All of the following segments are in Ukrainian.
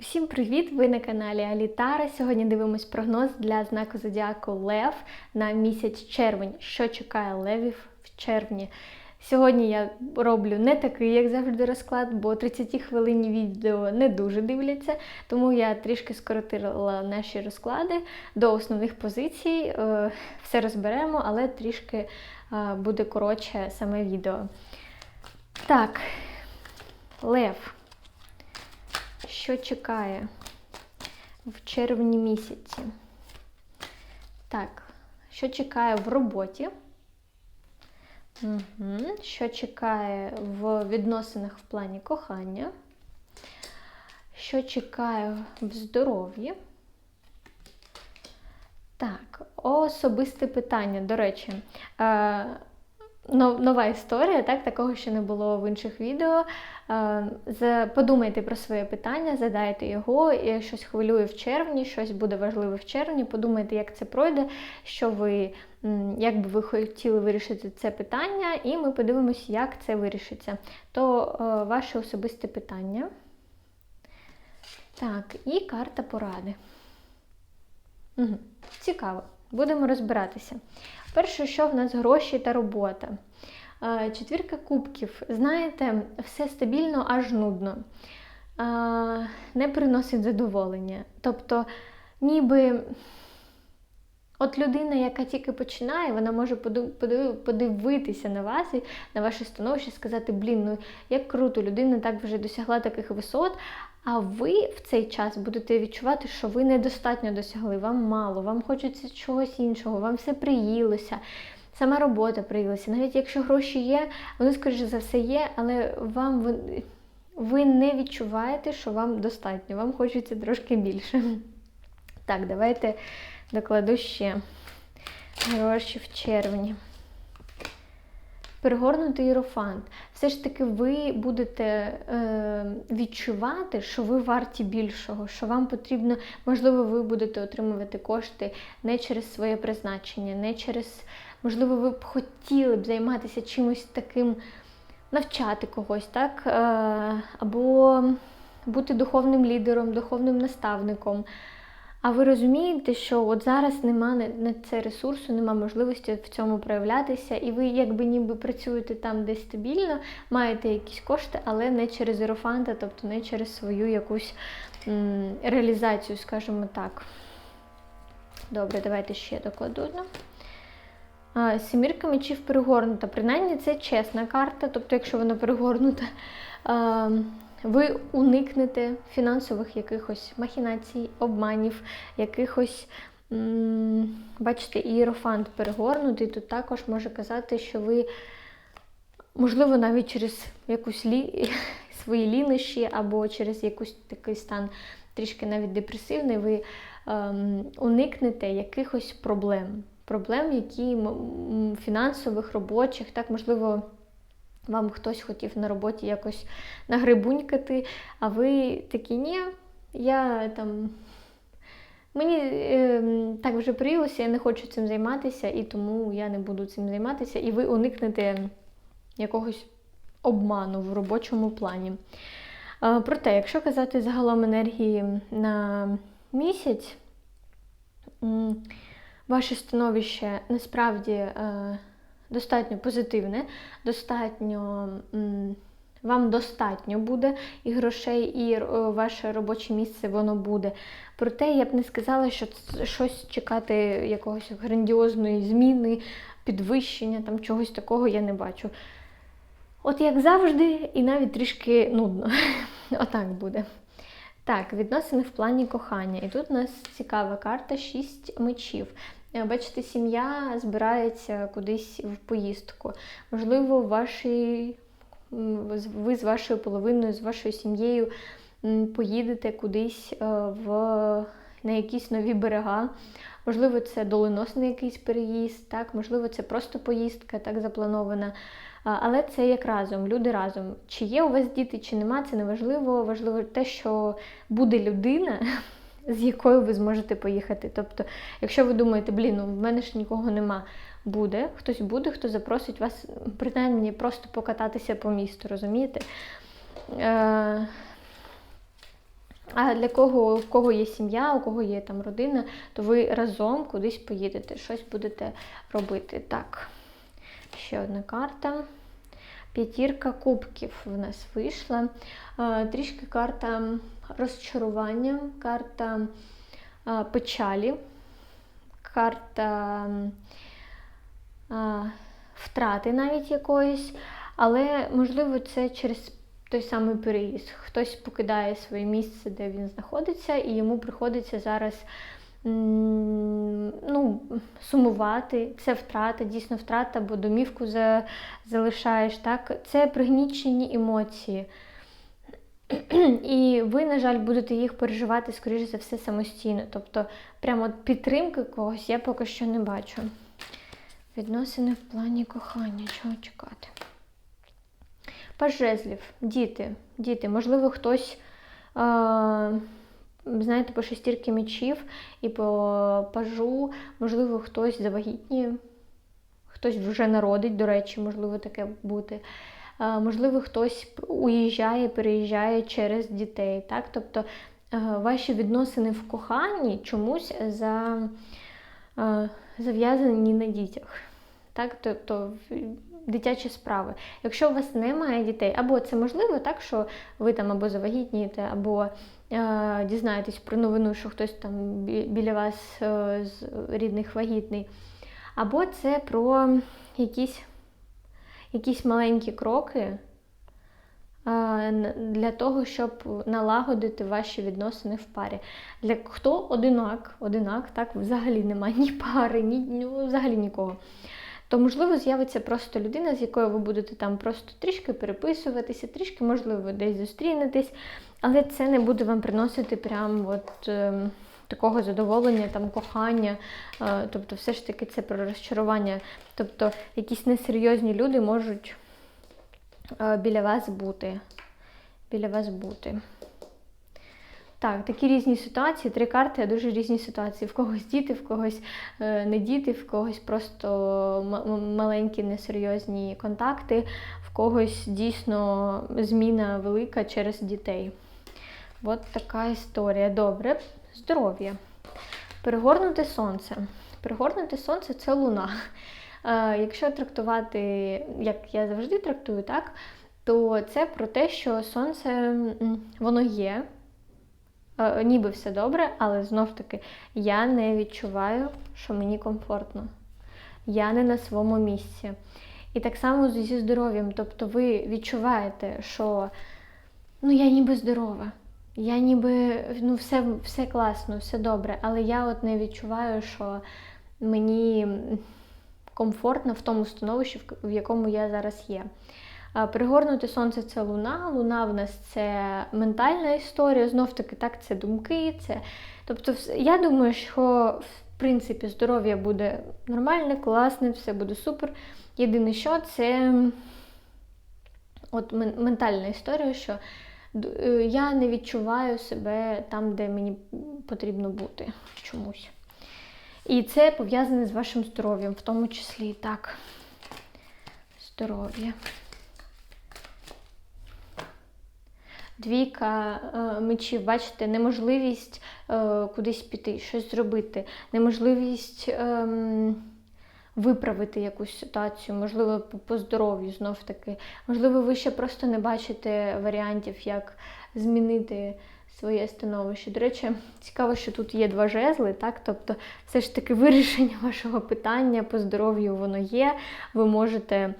Всім привіт! Ви на каналі Алітара. Сьогодні дивимось прогноз для знаку Зодіаку Лев на місяць червень. Що чекає левів в червні? Сьогодні я роблю не такий, як завжди, розклад, бо 30 хвилин відео не дуже дивляться, тому я трішки скоротила наші розклади до основних позицій. Е, Все розберемо, але трішки е, буде коротше саме відео. Так, Лев що чекає в червні місяці. Так, що чекає в роботі? Угу. Що чекає в відносинах в плані кохання? Що чекає в здоров'ї? Так, особисте питання, до речі. Е, нова історія, так, такого ще не було в інших відео. Подумайте про своє питання, задайте його, і щось хвилює в червні, щось буде важливе в червні. Подумайте, як це пройде, що ви, як би ви хотіли вирішити це питання, і ми подивимося, як це вирішиться. То ваше особисте питання. Так, і карта поради. Угу. Цікаво. Будемо розбиратися. Перше, що в нас гроші та робота. Четвірка кубків. Знаєте, все стабільно, аж нудно. Не приносить задоволення. Тобто, ніби от людина, яка тільки починає, вона може подивитися на вас і на ваше становище, сказати, блін, ну як круто, людина так вже досягла таких висот. А ви в цей час будете відчувати, що ви недостатньо досягли, вам мало, вам хочеться чогось іншого, вам все приїлося, сама робота приїлася. Навіть якщо гроші є, вони, скоріше за все, є, але вам ви, ви не відчуваєте, що вам достатньо, вам хочеться трошки більше. Так, давайте докладу ще гроші в червні перегорнутий іерофант. Все ж таки, ви будете е, відчувати, що ви варті більшого, що вам потрібно, можливо, ви будете отримувати кошти не через своє призначення, не через, можливо, ви б хотіли б займатися чимось таким, навчати когось, так? Е, або бути духовним лідером, духовним наставником. А ви розумієте, що от зараз нема на це ресурсу, нема можливості в цьому проявлятися, і ви якби ніби працюєте там десь стабільно, маєте якісь кошти, але не через ерофанта, тобто не через свою якусь м, реалізацію, скажімо так. Добре, давайте ще докладу одну. Сімірка мечів перегорнута. Принаймні це чесна карта, тобто, якщо вона перегорнута, ви уникнете фінансових якихось махінацій, обманів, якихось, бачите, ієрофант перегорнутий. Тут також може казати, що ви, можливо, навіть через якусь лі... свої лінощі або через якийсь такий стан трішки навіть депресивний, ви ем, уникнете якихось проблем. Проблем, які фінансових, робочих, так, можливо. Вам хтось хотів на роботі якось нагрибунькати, а ви такі, ні, я там. Мені е, так вже приїлося, я не хочу цим займатися, і тому я не буду цим займатися, і ви уникнете якогось обману в робочому плані. Е, проте, якщо казати загалом енергії на місяць, ваше становище насправді. Е, достатньо позитивне, достатньо. Вам достатньо буде і грошей, і е, ваше робоче місце воно буде. Проте я б не сказала, що щось чекати якогось грандіозної зміни, підвищення, там чогось такого я не бачу. От як завжди, і навіть трішки нудно. Отак буде. Так, відносини в плані кохання. І тут у нас цікава карта шість мечів. Е, бачите, сім'я збирається кудись в поїздку. Можливо, ваші, ви з вашою половиною, з вашою сім'єю поїдете кудись е, в, на якісь нові берега. Можливо, це доленосний якийсь переїзд, так, можливо, це просто поїздка так запланована. Але це як разом, люди разом. Чи є у вас діти, чи нема, це не важливо. Важливо те, що буде людина, з якою ви зможете поїхати. Тобто, якщо ви думаєте, блін, ну в мене ж нікого нема, буде, хтось буде, хто запросить вас, принаймні, просто покататися по місту, розумієте? Е, А для кого, у кого є сім'я, у кого є там родина, то ви разом кудись поїдете, щось будете робити. Так, ще одна карта. П'ятірка кубків в нас вийшла. Е, Трішки карта розчарування, карта е, печалі, карта е, втрати навіть якоїсь, але можливо це через той самий переїзд. Хтось покидає своє місце, де він знаходиться, і йому приходиться зараз ну, сумувати. Це втрата, дійсно втрата, бо домівку за, залишаєш. Так? Це пригнічені емоції. І ви, на жаль, будете їх переживати, скоріш за все, самостійно. Тобто, прямо підтримки когось я поки що не бачу. Відносини в плані кохання, чого чекати? Паж жезлів, діти, діти, можливо, хтось, е, знаєте, по шестірки мечів і по пажу, можливо, хтось завагітніє, хтось вже народить, до речі, можливо, таке бути. Е, можливо, хтось уїжджає, переїжджає через дітей. Так? Тобто е, ваші відносини в коханні чомусь за, е, зав'язані на дітях. Так? Тобто дитячі справи. Якщо у вас немає дітей, або це можливо так, що ви там або завагітнієте, або дізнаєтесь про новину, що хтось там біля вас е, з рідних вагітний, або це про якісь якісь маленькі кроки для того, щоб налагодити ваші відносини в парі. Для хто одинак, одинак, так, взагалі немає ні пари, ні, ні взагалі нікого. То, можливо, з'явиться просто людина, з якою ви будете там просто трішки переписуватися, трішки, можливо, десь зустрінетесь, але це не буде вам приносити прям от. Е, Такого задоволення, там кохання, е, тобто, все ж таки це про розчарування. Тобто, якісь несерйозні люди можуть е, біля вас бути. Біля вас бути. Так, такі різні ситуації, три карти, а дуже різні ситуації. В когось діти, в когось е, не діти, в когось просто маленькі несерйозні контакти, в когось дійсно зміна велика через дітей. От така історія. Добре, здоров'я. Перегорнути сонце. Перегорнути сонце це луна. Е, якщо трактувати, як я завжди трактую, так, то це про те, що сонце воно є. Е, ніби все добре, але знов-таки я не відчуваю, що мені комфортно. Я не на своєму місці. І так само зі здоров'ям. Тобто ви відчуваєте, що ну, я ніби здорова, я ніби ну, все все класно, все добре, але я от не відчуваю, що мені комфортно в тому становищі, в якому я зараз є. Пригорнути сонце це луна. Луна в нас це ментальна історія, знов-таки так, це думки. це... Тобто, я думаю, що в принципі здоров'я буде нормальне, класне, все буде супер. Єдине, що це от ментальна історія, що е, я не відчуваю себе там, де мені потрібно бути чомусь. І це пов'язане з вашим здоров'ям, в тому числі так. Здоров'я. Двійка е, мечів, бачите, неможливість е, кудись піти, щось зробити, неможливість е, виправити якусь ситуацію, можливо, по здоров'ю знов таки. Можливо, ви ще просто не бачите варіантів, як змінити своє становище. До речі, цікаво, що тут є два жезли, так? Тобто, все ж таки вирішення вашого питання по здоров'ю воно є, ви можете е,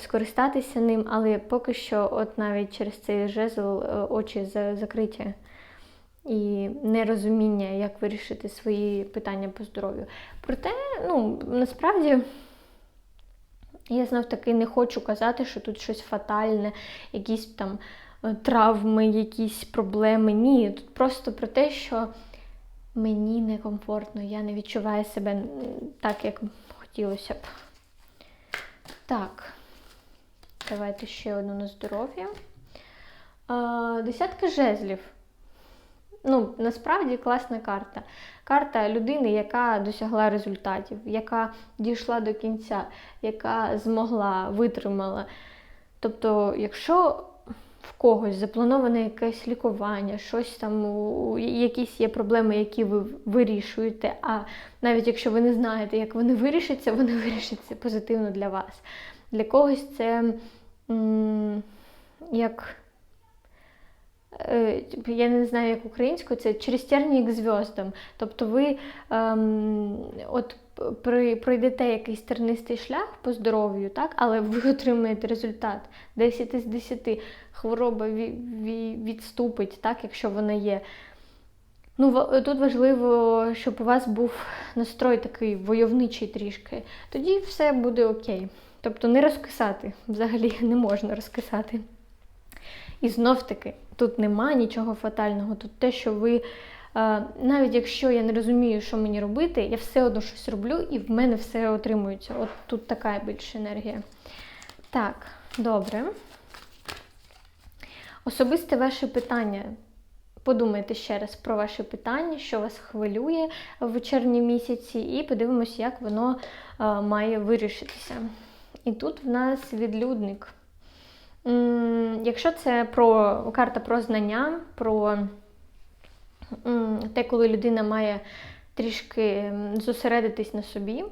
скористатися ним, але поки що, от навіть через цей жезл е, очі закриті. І нерозуміння, як вирішити свої питання по здоров'ю. Проте, ну, насправді, я знов таки не хочу казати, що тут щось фатальне, якісь там травми, якісь проблеми. Ні, тут просто про те, що мені некомфортно, я не відчуваю себе так, як хотілося б. Так, давайте ще одну на здоров'я. Десятка жезлів. Ну, насправді класна карта. Карта людини, яка досягла результатів, яка дійшла до кінця, яка змогла, витримала. Тобто, якщо в когось заплановане якесь лікування, щось там, якісь є проблеми, які ви вирішуєте. А навіть якщо ви не знаєте, як вони вирішаться, вони вирішаться позитивно для вас. Для когось це м, як. е, Я не знаю, як українською, це через тернії к зв'яздам. Тобто ви ем, от пройдете якийсь тернистий шлях по здоров'ю, так, але ви отримаєте результат 10 з 10. Хвороба ві- ві- відступить, так, якщо вона є. Ну, тут важливо, щоб у вас був настрой такий войовничий трішки. Тоді все буде окей. Тобто не розкисати, взагалі не можна розкисати. І знов таки, тут нема нічого фатального. Тут те, що ви, навіть якщо я не розумію, що мені робити, я все одно щось роблю і в мене все отримується. От тут така більше енергія. Так, добре. Особисте ваше питання. Подумайте ще раз про ваше питання, що вас хвилює в червні місяці, і подивимось, як воно е, має вирішитися. І тут в нас відлюдник. М, Якщо це про карта про знання, про м, те, коли людина має трішки зосередитись на собі,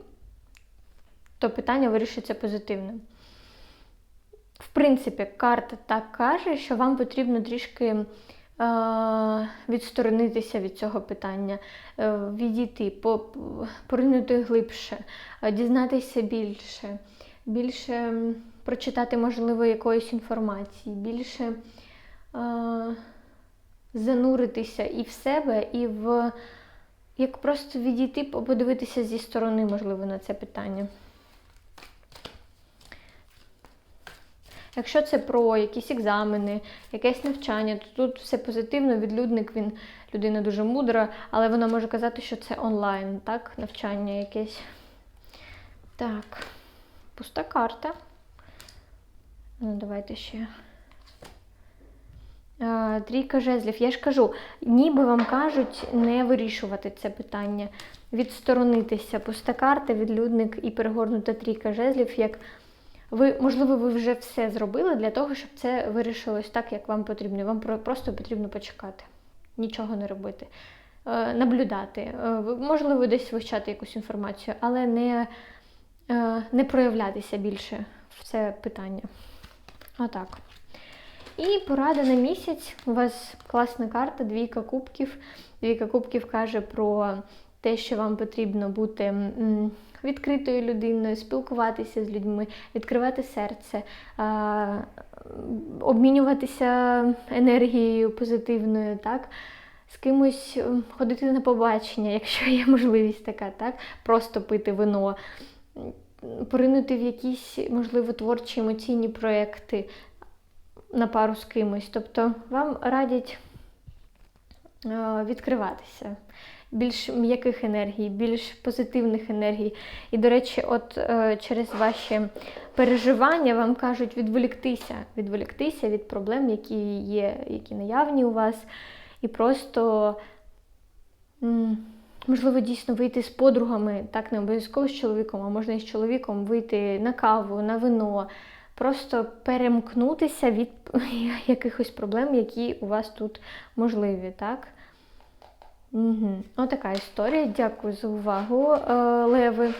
то питання вирішиться позитивно. В принципі, карта так каже, що вам потрібно трішки е, відсторонитися від цього питання, е, відійти, поринути глибше, е, дізнатися більше, більше прочитати, можливо, якоїсь інформації, більше е, зануритися і в себе, і в як просто відійти, подивитися зі сторони, можливо, на це питання. Якщо це про якісь екзамени, якесь навчання, то тут все позитивно. Відлюдник він людина дуже мудра, але вона може казати, що це онлайн, так, навчання якесь. Так, пуста карта. Ну, давайте ще. А, Трійка жезлів. Я ж кажу, ніби вам кажуть не вирішувати це питання, відсторонитися. Пуста карта, відлюдник і перегорнута трійка жезлів, як ви, можливо, ви вже все зробили для того, щоб це вирішилось так, як вам потрібно. Вам просто потрібно почекати, нічого не робити, Е, наблюдати, Е, можливо, десь вивчати якусь інформацію, але не, е, не проявлятися більше в це питання. Отак. І порада на місяць. У вас класна карта, двійка кубків. Двійка кубків каже про те, що вам потрібно бути відкритою людиною, спілкуватися з людьми, відкривати серце, обмінюватися енергією позитивною, так? З кимось ходити на побачення, якщо є можливість така, так? Просто пити вино, поринути в якісь, можливо, творчі емоційні проекти на пару з кимось. Тобто вам радять е, відкриватися, більш м'яких енергій, більш позитивних енергій. І, до речі, от е, через ваші переживання вам кажуть відволіктися, відволіктися від проблем, які є, які наявні у вас, і просто. Можливо, дійсно вийти з подругами, так не обов'язково з чоловіком, а можна і з чоловіком вийти на каву, на вино, просто перемкнутися від якихось проблем, які у вас тут можливі, так? Угу. Отака історія. Дякую за увагу, е, Леви.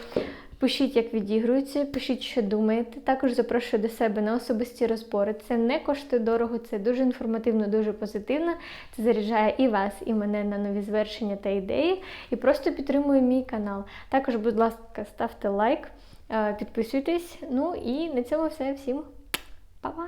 Пишіть, як відігрується, пишіть, що думаєте. Також запрошую до себе на особисті розбори. Це не коштує дорого, це дуже інформативно, дуже позитивно. Це заряджає і вас, і мене на нові звершення та ідеї. І просто підтримує мій канал. Також, будь ласка, ставте лайк, підписуйтесь. Ну і на цьому все. Всім па-па!